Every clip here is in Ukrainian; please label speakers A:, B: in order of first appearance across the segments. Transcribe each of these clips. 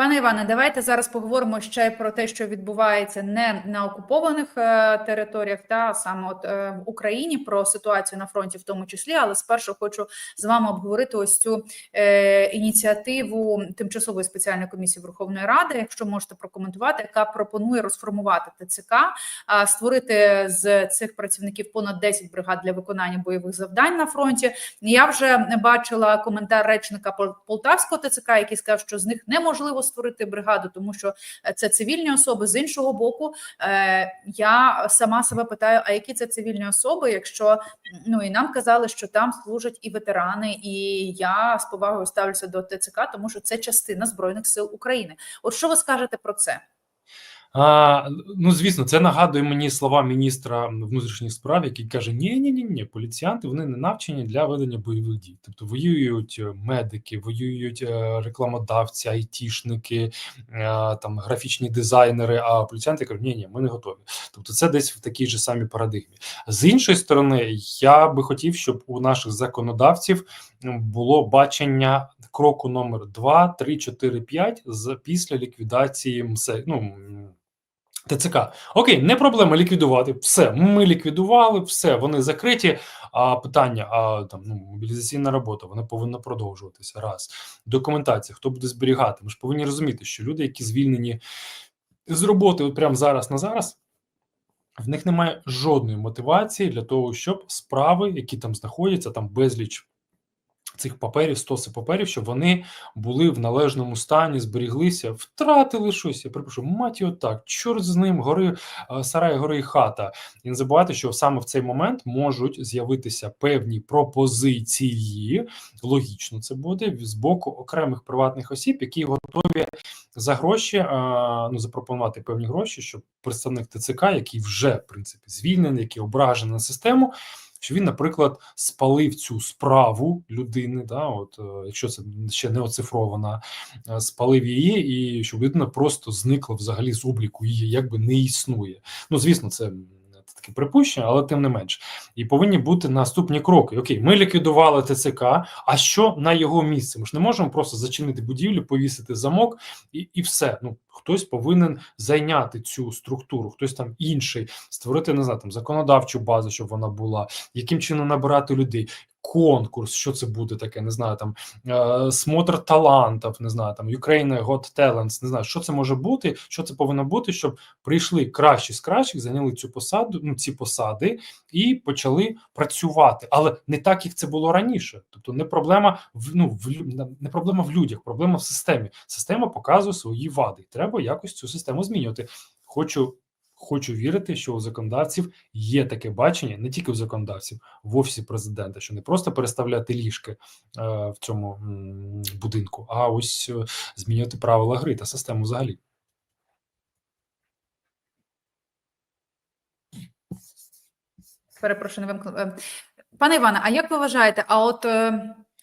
A: Пане Іване, давайте зараз поговоримо ще про те, що відбувається не на окупованих е, територіях, та саме от е, в Україні про ситуацію на фронті, в тому числі. Але спершу хочу з вами обговорити ось цю е, ініціативу тимчасової спеціальної комісії Верховної Ради, якщо можете прокоментувати, яка пропонує розформувати ТЦК, створити з цих працівників понад 10 бригад для виконання бойових завдань на фронті. Я вже бачила коментар речника Пол- Полтавського ТЦК, який сказав, що з них неможливо створити бригаду, тому що е, це цивільні особи. З іншого боку, е, я сама себе питаю: а які це цивільні особи? Якщо ну і нам казали, що там служать і ветерани, і я з повагою ставлюся до ТЦК, тому що це частина збройних сил України. От що ви скажете про це?
B: А, ну, звісно, це нагадує мені слова міністра внутрішніх справ, який каже: ні, ні, ні, ні, поліціянти вони не навчені для ведення бойових дій. Тобто воюють е, медики, воюють е, рекламодавці, айтішники, е, там графічні дизайнери. А поліціянти кажуть, ні, ні, ми не готові. Тобто, це десь в такій же самій парадигмі. З іншої сторони, я би хотів, щоб у наших законодавців було бачення кроку номер 2, 3, 4, 5 з після ліквідації МСЕ. Ну, ТЦК. Окей, не проблема ліквідувати. Все, ми ліквідували, все, вони закриті. А питання, а там ну мобілізаційна робота, вона повинна продовжуватися. Раз документація, хто буде зберігати. Ми ж повинні розуміти, що люди, які звільнені з роботи, от прямо зараз на зараз. В них немає жодної мотивації для того, щоб справи, які там знаходяться, там безліч цих паперів, стоси паперів, щоб вони були в належному стані, зберіглися, втратили щось. Я припишу, маті, отак, чорт з ним, гори е, сарай, гори і хата. І не забувайте, що саме в цей момент можуть з'явитися певні пропозиції. Логічно це буде з боку окремих приватних осіб, які готові за гроші е, ну запропонувати певні гроші, щоб представник ТЦК, який вже в принципі звільнений, який ображений на систему. Що він, наприклад, спалив цю справу людини, да, от е, якщо це ще не оцифрована, е, спалив її, і щоб людина просто зникла взагалі з обліку її, якби не існує. Ну, звісно, це таке припущення, але тим не менш. І повинні бути наступні кроки. Окей, ми ліквідували ТЦК. А що на його місце? Ми ж не можемо просто зачинити будівлю, повісити замок і, і все. Ну хтось повинен зайняти цю структуру, хтось там інший, створити не знаю, там законодавчу базу, щоб вона була, яким чином набирати людей. Конкурс, що це буде таке, не знаю, там е, смотр талантів, не знаю, там Ukraine Got Talents, не знаю, що це може бути, що це повинно бути, щоб прийшли кращі з кращих, зайняли цю посаду, ну ці посади і почали працювати, але не так, як це було раніше. Тобто, не проблема в ну в не проблема в людях, проблема в системі. Система показує свої вади. Треба якось цю систему змінювати. Хочу. Хочу вірити, що у законодавців є таке бачення, не тільки у законодавців, в офісі президента, що не просто переставляти ліжки е, в цьому будинку, а ось е, змінювати правила гри та систему взагалі.
A: Перепрошую, не вимкну. Е, Пане Іване, а як ви вважаєте, а от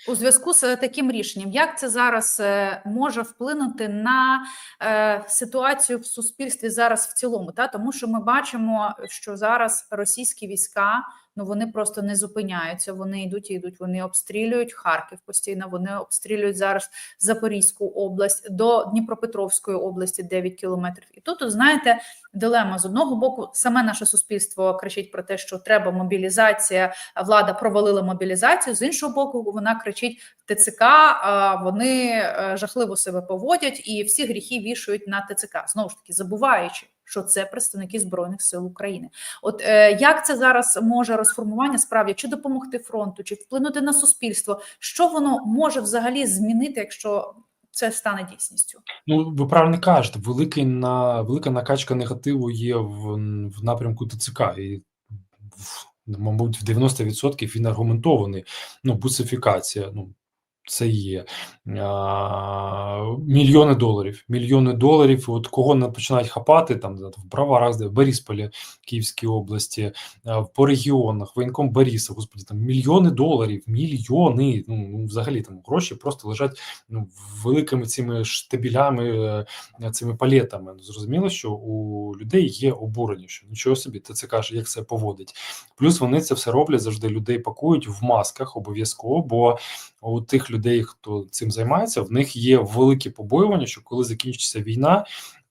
A: у зв'язку з таким рішенням, як це зараз е, може вплинути на е, ситуацію в суспільстві зараз в цілому? Та тому, що ми бачимо, що зараз російські війська ну вони просто не зупиняються. Вони йдуть і йдуть. Вони обстрілюють Харків постійно. Вони обстрілюють зараз Запорізьку область до Дніпропетровської області 9 кілометрів. І тут, знаєте, дилема з одного боку, саме наше суспільство кричить про те, що треба мобілізація. Влада провалила мобілізацію. З іншого боку, вона кричить ТЦК. Вони е, жахливо себе поводять і всі гріхи вішають на ТЦК. Знову ж таки, забуваючи, що це представники збройних сил України. От е, як це зараз може розформування справді чи допомогти фронту, чи вплинути на суспільство? Що воно може взагалі змінити, якщо це стане дійсністю?
B: Ну, ви правильно кажете, великий на велика накачка негативу є в, в напрямку ТЦК, і в, мабуть, в 90% він аргументований. Ну, бусифікація, ну це є а, мільйони доларів. Мільйони доларів. От кого починають хапати там в Броварах, в Борисполі, Київській області, а, по регіонах, воєнком Бориса, господі, там мільйони доларів, мільйони. Ну, ну взагалі там гроші просто лежать ну, великими цими штабілями, е, цими палетами. Ну, Зрозуміло, що у людей є обурення, що нічого собі, ти це каже, як це поводить. Плюс вони це все роблять завжди. Людей пакують в масках обов'язково, бо у тих людей. Людей, хто цим займається, в них є великі побоювання, що коли закінчиться війна,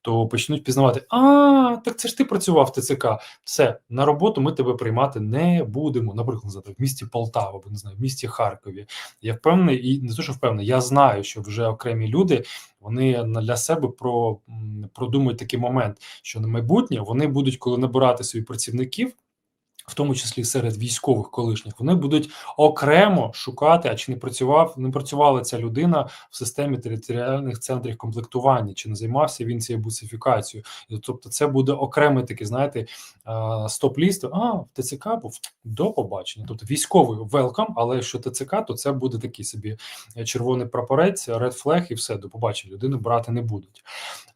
B: то почнуть пізнавати: а так це ж ти працював в ТЦК. Все на роботу ми тебе приймати не будемо. Наприклад, в місті Полтава, або не знаю, в місті Харкові. Я впевнений, і не то, що впевнений, я знаю, що вже окремі люди вони для себе про продумують такий момент, що на майбутнє вони будуть, коли набирати своїх працівників. В тому числі серед військових колишніх, вони будуть окремо шукати, а чи не працював, не працювала ця людина в системі територіальних центрів комплектування, чи не займався він цією бусифікацією. Тобто, це буде окремий такий, знаєте, стоп-ліст. А ТЦК був до побачення. Тобто військовий велкам, але якщо ТЦК, то це буде такий собі е, червоний прапорець, ред флег і все до побачення. Людину брати не будуть.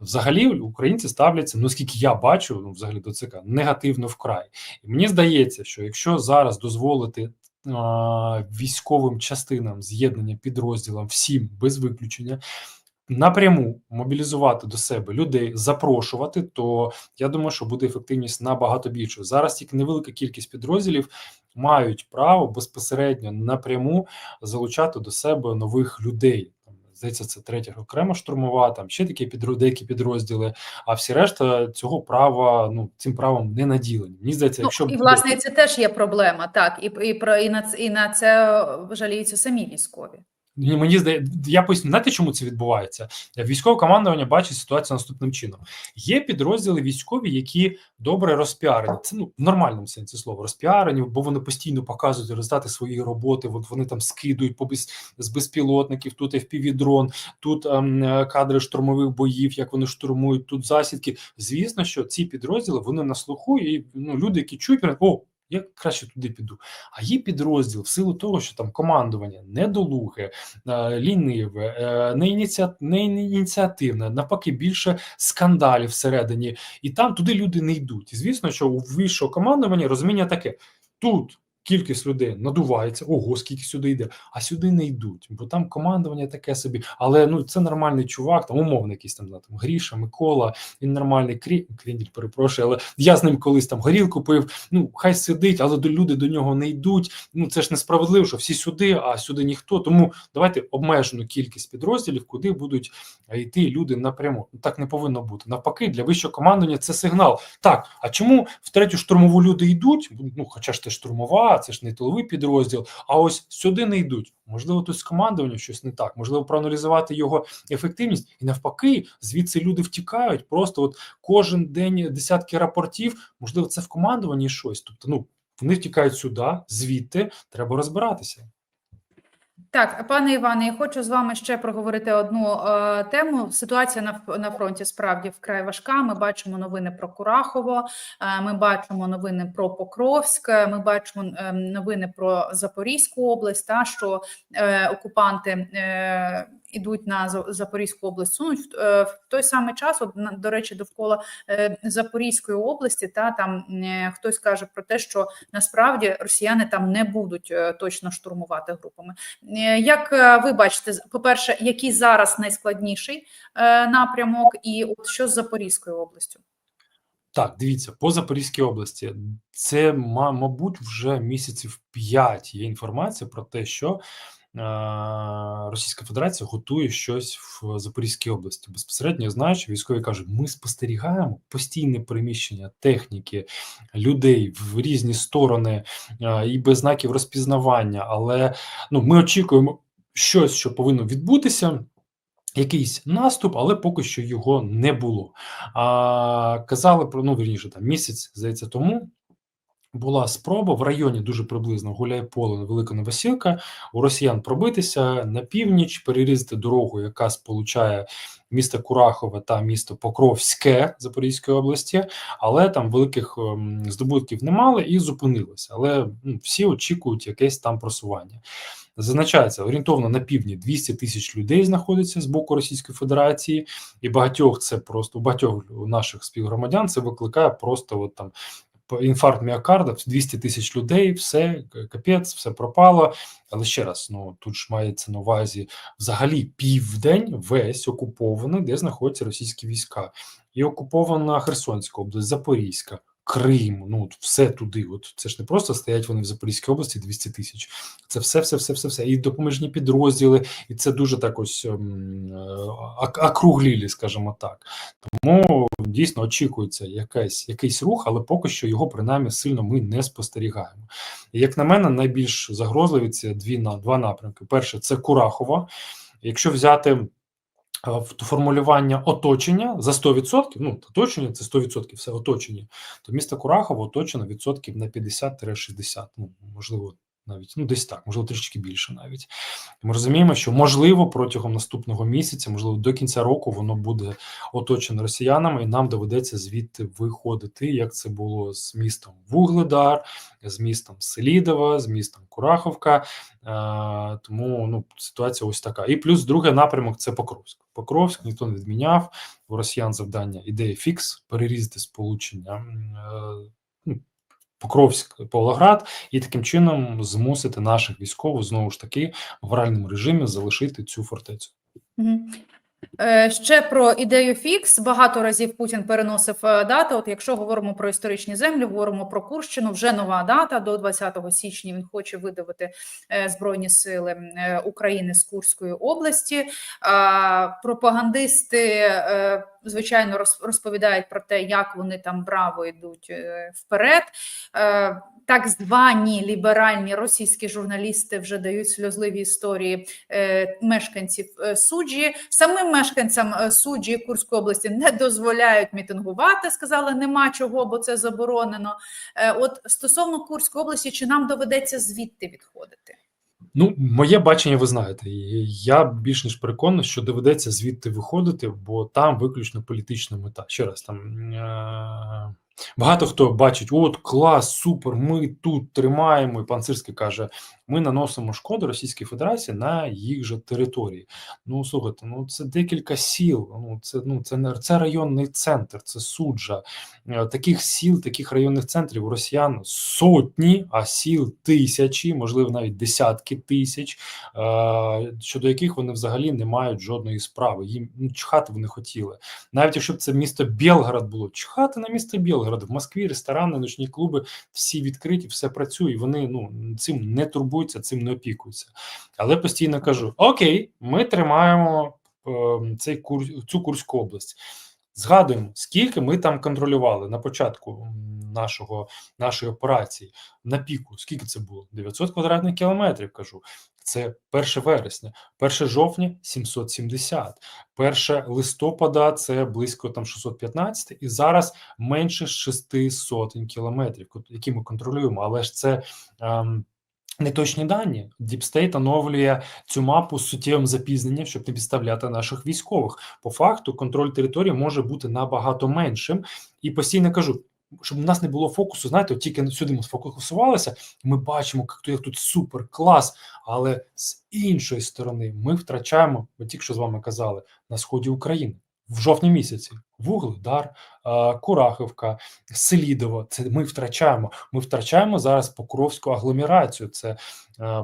B: Взагалі, українці ставляться, ну скільки я бачу, ну взагалі до ЦК, негативно вкрай. І мені здається, що якщо зараз дозволити військовим частинам з'єднання підрозділам всім без виключення. Напряму мобілізувати до себе людей, запрошувати, то я думаю, що буде ефективність набагато більшою. Зараз тільки невелика кількість підрозділів мають право безпосередньо напряму залучати до себе нових людей. Здається, це третя окрема штурмова, там ще такі деякі підрозділи. А всі решта цього права ну цим правом не наділені. Мені здається,
A: Ну,
B: якщо
A: і власне це теж є проблема, так, і, і, про, і, на, і на це жаліються самі військові.
B: Ні, Мені здається, я поясню, знаєте, чому це відбувається? Військове командування бачить ситуацію наступним чином: є підрозділи військові, які добре розпіарені. Це ну в нормальному сенсі слова розпіарені, бо вони постійно показують результати своєї роботи. От вони там скидують по без, з безпілотників, тут FPV-дрон, тут ем, е, кадри штурмових боїв, як вони штурмують, тут засідки. Звісно, що ці підрозділи вони на слуху, і ну люди, які чують, о. Я краще туди піду. А її підрозділ в силу того, що там командування недолуге, е, ліниве, неініціативне, не, ініціа... не ініціативне, навпаки, більше скандалів всередині, і там туди люди не йдуть. І звісно, що у вищого командування розуміння таке: тут кількість людей надувається, ого, скільки сюди йде, а сюди не йдуть, бо там командування таке собі. Але ну це нормальний чувак, там умовно якийсь там, там Гріша, Микола, він нормальний крі... кріндель, перепрошую, але я з ним колись там горілку пив. Ну хай сидить, але люди до нього не йдуть. Ну це ж несправедливо, що всі сюди, а сюди ніхто. Тому давайте обмежену кількість підрозділів, куди будуть йти люди напряму. Так не повинно бути. Навпаки, для вищого командування це сигнал. Так, а чому в третю штурмову люди йдуть? Ну, хоча ж це штурмова, це ж не тиловий підрозділ. А ось сюди не йдуть. Можливо, тут з командуванням щось не так. Можливо, проаналізувати його ефективність, і навпаки, звідси люди втікають. Просто от кожен день десятки рапортів. Можливо, це в командуванні щось. Тобто, ну вони втікають сюди, звідти треба розбиратися.
A: Так, пане Іване, я хочу з вами ще проговорити одну е, тему. Ситуація на, на фронті справді вкрай важка. Ми бачимо новини про Курахово, е, ми бачимо новини про Покровськ, ми бачимо е, новини про Запорізьку область, та що е, окупанти е, ідуть на За- Запорізьку область, сунуть в, е, в той самий час. От до речі, довкола е, Запорізької області, та там е, хтось каже про те, що насправді росіяни там не будуть точно штурмувати групами. Як ви бачите, з- по-перше, який зараз найскладніший напрямок, і от що з Запорізькою областю?
B: Так, дивіться, по Запорізькій області це, ма- мабуть, вже місяців 5 є інформація про те, що Російська Федерація готує щось в Запорізькій області. Безпосередньо я знаю, що військові кажуть, ми спостерігаємо постійне переміщення техніки, людей в різні сторони е, і без знаків розпізнавання. Але ну, ми очікуємо щось, що повинно відбутися. Якийсь наступ, але поки що його не було. А, казали про ну вірніше там місяць, здається, тому була спроба в районі дуже приблизно Гуляйполе, Велика Новосілка, у росіян пробитися на північ, перерізати дорогу, яка сполучає місто Курахове та місто Покровське Запорізької області, але там великих ем, здобутків не мали і зупинилися. Але ну, всі очікують якесь там просування. Зазначається орієнтовно на півдні 200 тисяч людей знаходиться з боку Російської Федерації, і багатьох це просто у багатьох наших співгромадян це викликає просто от там інфаркт міокарда, 200 тисяч людей, все капець, все пропало. Але ще раз, ну тут ж мається на увазі взагалі південь весь окупований, де знаходяться російські війська, і окупована Херсонська область, Запорізька. Крим, ну от все туди. От це ж не просто стоять вони в Запорізькій області 200 тисяч. Це все, все, все, все, все. І допоміжні підрозділи, і це дуже так ось ем, е, округлілі, скажімо так. Тому дійсно очікується якась, якийсь рух, але поки що його принаймні сильно ми не спостерігаємо. І, як на мене, найбільш загрозливі це дві на два напрямки. Перше це Курахова. Якщо взяти формулювання оточення за 100%, ну оточення це 100%, все оточення, то місто Курахово оточено відсотків на 50-60, ну можливо, навіть ну десь так, можливо, трішки більше навіть. Ми розуміємо, що можливо протягом наступного місяця, можливо, до кінця року воно буде оточено росіянами, і нам доведеться звідти виходити, як це було з містом Вугледар, з містом Селідова, з містом Кураховка. Е, тому ну, ситуація ось така. І плюс другий напрямок це Покровськ. Покровськ ніхто не відміняв. У росіян завдання ідея фікс перерізати сполучення. Покровськ, Павлоград, і таким чином змусити наших військових знову ж таки в гральному режимі залишити цю фортецю.
A: Е, Ще про ідею фікс. Багато разів Путін переносив е, дату. От якщо говоримо про історичні землі, говоримо про Курщину, вже нова дата до 20 січня. Він хоче видавити е, збройні сили України з Курської області. Пропагандисти, звичайно, роз- розповідають про те, як вони там браво йдуть е, вперед. Е, Так звані ліберальні російські журналісти вже дають сльозливі історії е, мешканців суджі. Самим мешканцям суджі Курської області не дозволяють мітингувати. Сказали, нема чого, бо це заборонено. От стосовно Курської області, чи нам доведеться звідти відходити?
B: Ну, моє бачення, ви знаєте, я більш ніж переконаний, що доведеться звідти виходити, бо там виключно політична мета. Ще раз там е- багато хто бачить: от клас, супер, ми тут тримаємо. І пан Сирський каже: ми наносимо шкоду Російській Федерації на їх же території. Ну слухайте, ну це декілька сіл. Ну це ну це не це районний центр, це суджа. Е, Таких сіл, таких районних центрів у росіян сотні, а сіл тисячі, можливо, навіть десятки тисяч, е, щодо яких вони взагалі не мають жодної справи. Їм ну, чхати вони хотіли. Навіть якщо б це місто Білград було, чхати на місто Білград. В Москві ресторани, ночні клуби всі відкриті, все працює. Вони ну цим не турбуються, цим не опікуються. Але постійно кажу: Окей, ми тримаємо е, цей кур, цю Курську область. Згадуємо, скільки ми там контролювали на початку нашого нашої операції на піку. Скільки це було? 900 квадратних кілометрів. Кажу, це 1 вересня, 1 жовтня 770, 1 листопада це близько там 615, і зараз менше 6 сотень кілометрів, які ми контролюємо. Але ж це ем, неточні дані. Діпстейт оновлює цю мапу з суттєвим запізненням, щоб не підставляти наших військових. По факту, контроль території може бути набагато меншим. І постійно кажу, щоб у нас не було фокусу. Знаєте, тільки сюди ми сфокусувалися. Ми бачимо, як тут супер клас. Але з іншої сторони, ми втрачаємо, ми тільки що з вами казали, на сході України в жовтні місяці. Вугледар, Курахівка, Селідово. Це ми втрачаємо. Ми втрачаємо зараз Покровську агломерацію. Це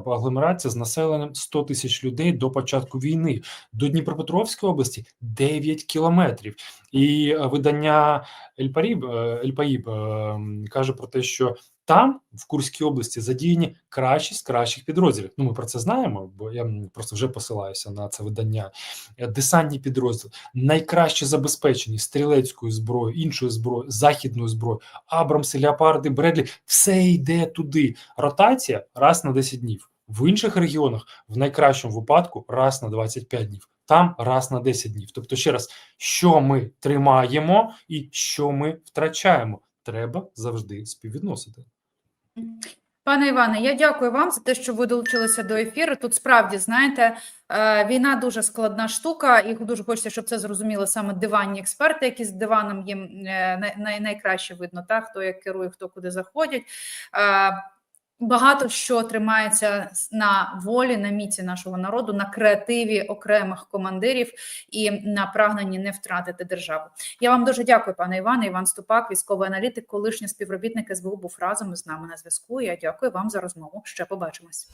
B: агломерація з населенням 100 тисяч людей до початку війни. До Дніпропетровської області 9 кілометрів. І видання Ельпаїб е, каже про те, що там, в Курській області, задіяні кращі з кращих підрозділів. Ну, ми про це знаємо, бо я просто вже посилаюся на це видання. Е, Десантні підрозділи, найкраще забезпечені стрілецькою зброєю, іншою зброєю, західною зброєю, Абрамси, Леопарди, Бредлі, все йде туди. Ротація раз на 10 днів. В інших регіонах, в найкращому випадку, раз на 25 днів. Там раз на 10 днів. Тобто, ще раз, що ми тримаємо і що ми втрачаємо, треба завжди співвідносити.
A: Пане Іване, я дякую вам за те, що ви долучилися до ефіру. Тут справді знаєте, е, війна дуже складна штука, і дуже хочеться, щоб це зрозуміли саме диванні експерти, які з диваном їм е, най- най- найкраще видно, та хто як керує, хто куди заходять. Багато що тримається на волі, на міці нашого народу, на креативі окремих командирів і на прагненні не втратити державу. Я вам дуже дякую, пане Іване. Іван Ступак, військовий аналітик, колишній співробітник СБУ, був разом із нами на зв'язку. Я дякую вам за розмову. Ще побачимось.